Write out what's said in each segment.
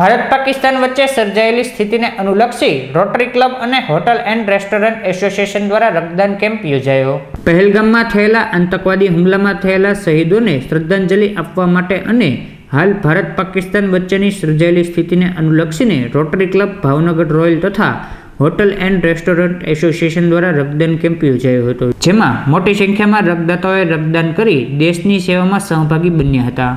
ભારત પાકિસ્તાન વચ્ચે સર્જાયેલી સ્થિતિને અનુલક્ષી રોટરી ક્લબ અને હોટલ એન્ડ રેસ્ટોરન્ટ એસોસિએશન દ્વારા રક્તદાન કેમ્પ યોજાયો. પહેલગામમાં થયેલા આતંકવાદી હુમલામાં થયેલા શહીદોને શ્રદ્ધાંજલિ આપવા માટે અને હાલ ભારત પાકિસ્તાન વચ્ચેની સર્જાયેલી સ્થિતિને અનુલક્ષીને રોટરી ક્લબ, ભાવનગર રોયલ તથા હોટલ એન્ડ રેસ્ટોરન્ટ એસોસિએશન દ્વારા રક્તદાન કેમ્પ યોજાયો હતો, જેમાં મોટી સંખ્યામાં રક્તદાતાઓએ રક્તદાન કરી દેશની સેવામાં સહભાગી બન્યા હતા.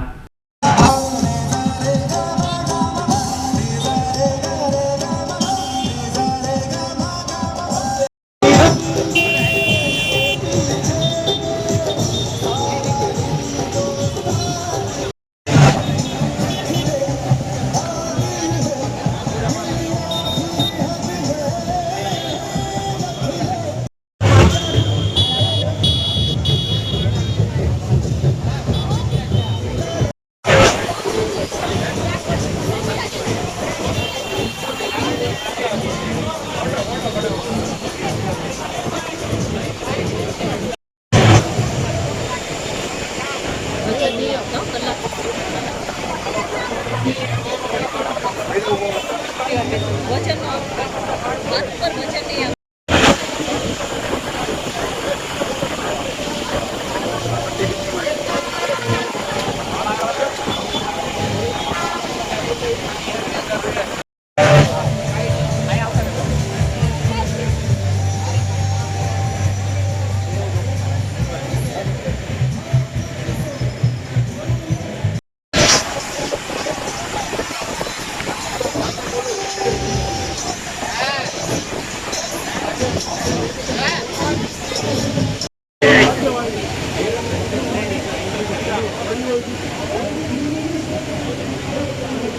વજન હાથ પર વજન નહીં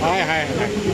哎哎哎、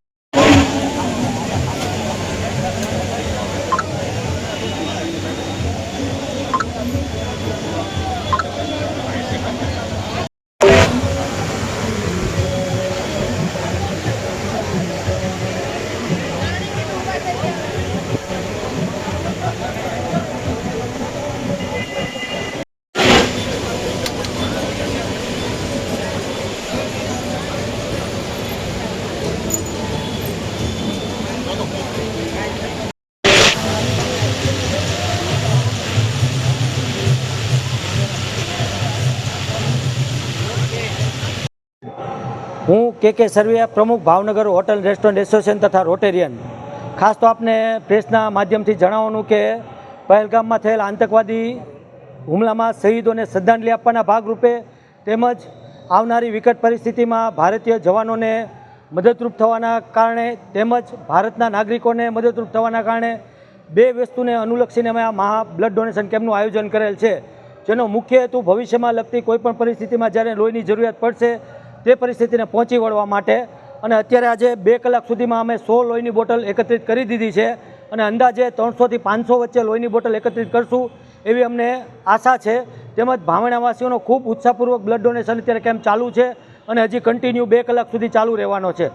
હું કે કે સરવિયા પ્રમુખ ભાવનગર હોટલ રેસ્ટોરન્ટ એસોસિએશન તથા રોટેરિયન. ખાસ તો આપને પ્રેસના માધ્યમથી જણાવવાનું કે પહેલગામમાં થયેલ આતંકવાદી હુમલામાં શહીદોને શ્રદ્ધાંજલિ આપવાના ભાગરૂપે તેમજ આવનારી વિકટ પરિસ્થિતિમાં ભારતીય જવાનોને મદદરૂપ થવાના કારણે તેમજ ભારતના નાગરિકોને મદદરૂપ થવાના કારણે બે વસ્તુને અનુલક્ષીને અમે આ મહા બ્લડ ડોનેશન કેમ્પનું આયોજન કરેલ છે. જેનો મુખ્ય હેતુ ભવિષ્યમાં લગતી કોઈપણ પરિસ્થિતિમાં જ્યારે લોહીની જરૂરિયાત પડશે તે પરિસ્થિતિને પહોંચી વળવા માટે. અને અત્યારે આજે બે કલાક સુધીમાં અમે સો લોહીની બોટલ એકત્રિત કરી દીધી છે અને અંદાજે ત્રણસોથી પાંચસો વચ્ચે લોહીની બોટલ એકત્રિત કરશું એવી અમને આશા છે. તેમજ ભાવણાવાસીઓનો ખૂબ ઉત્સાહપૂર્વક બ્લડ ડોનેશન અત્યારે કેમ્પ ચાલુ છે અને હજી કન્ટિન્યુ બે કલાક સુધી ચાલુ રહેવાનો છે.